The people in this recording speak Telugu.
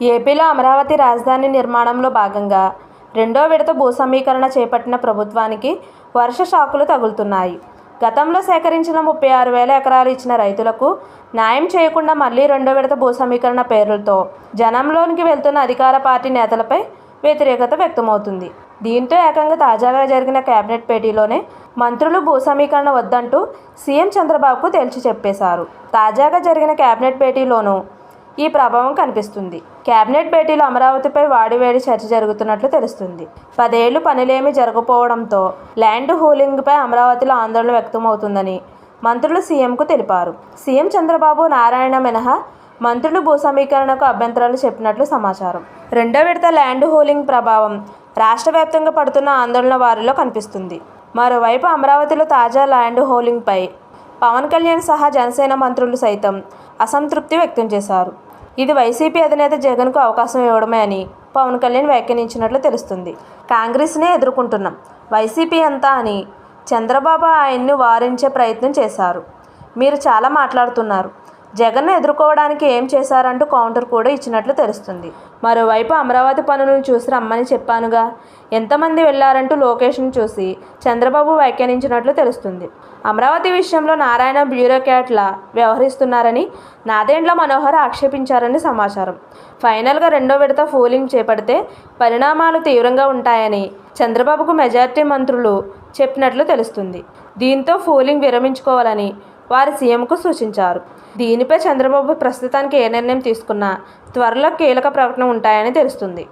ఏపీలో అమరావతి రాజధాని నిర్మాణంలో భాగంగా రెండో విడత భూ సమీకరణ చేపట్టిన ప్రభుత్వానికి వర్ష షాకులు తగులుతున్నాయి. గతంలో సేకరించిన ముప్పై ఆరు వేల ఎకరాలు ఇచ్చిన రైతులకు న్యాయం చేయకుండా మళ్ళీ రెండో విడత భూ సమీకరణ పేర్లతో జనంలోనికి వెళ్తున్న అధికార పార్టీ నేతలపై వ్యతిరేకత వ్యక్తమవుతుంది. దీంతో ఏకంగా తాజాగా జరిగిన కేబినెట్ భేటీలోనే మంత్రులు భూ సమీకరణ వద్దంటూ సీఎం చంద్రబాబుకు తేల్చి చెప్పేశారు. తాజాగా జరిగిన కేబినెట్ భేటీలోనూ ఈ ప్రభావం కనిపిస్తుంది. కేబినెట్ భేటీలో అమరావతిపై వాడివేడి చర్చ జరుగుతున్నట్లు తెలుస్తుంది. పదేళ్ళు పనులేమీ జరగకపోవడంతో ల్యాండ్ హూలింగ్పై అమరావతిలో ఆందోళన వ్యక్తమవుతుందని మంత్రులు సీఎంకు తెలిపారు. సీఎం చంద్రబాబు నారాయణ మినహా మంత్రులు భూ సమీకరణకు అభ్యంతరాలు చెప్పినట్లు సమాచారం. రెండో విడత ల్యాండ్ హోలింగ్ ప్రభావం రాష్ట్ర వ్యాప్తంగా పడుతున్న ఆందోళన వారిలో కనిపిస్తుంది. మరోవైపు అమరావతిలో తాజా ల్యాండ్ హోలింగ్పై పవన్ కళ్యాణ్ సహా జనసేన మంత్రులు సైతం అసంతృప్తి వ్యక్తం చేశారు. ఇది వైసీపీ అధినేత జగన్కు అవకాశం ఇవ్వడమే అని పవన్ కళ్యాణ్ వ్యాఖ్యానించినట్లు తెలుస్తుంది. కాంగ్రెస్నే ఎదుర్కొంటున్నాం. వైసీపీ అంతా అని చంద్రబాబు ఆయన్ను వారించే ప్రయత్నం చేశారు. మీరు చాలా మాట్లాడుతున్నారు. జగన్ను ఎదుర్కోవడానికి ఏం చేశారంటూ కౌంటర్ కూడా ఇచ్చినట్లు తెలుస్తుంది. మరోవైపు అమరావతి పనులను చూసి రమ్మని చెప్పానుగా ఎంతమంది వెళ్ళారంటూ లోకేష్ను చూసి చంద్రబాబు వ్యాఖ్యానించినట్లు తెలుస్తుంది. అమరావతి విషయంలో నారాయణ బ్యూరోక్రాట్లా వ్యవహరిస్తున్నారని నాదేండ్ల మనోహర్ ఆక్షేపించారని సమాచారం. ఫైనల్గా రెండో విడత ఫూలింగ్ చేపడితే పరిణామాలు తీవ్రంగా ఉంటాయని చంద్రబాబుకు మెజార్టీ మంత్రులు చెప్పినట్లు తెలుస్తుంది. దీంతో ఫూలింగ్ విరమించుకోవాలని వారు సీఎంకు సూచించారు. దీనిపై చంద్రబాబు ప్రస్తుతానికి ఏ నిర్ణయం తీసుకున్నా త్వరలో కీలక ప్రకటన ఉంటాయని తెలుస్తుంది.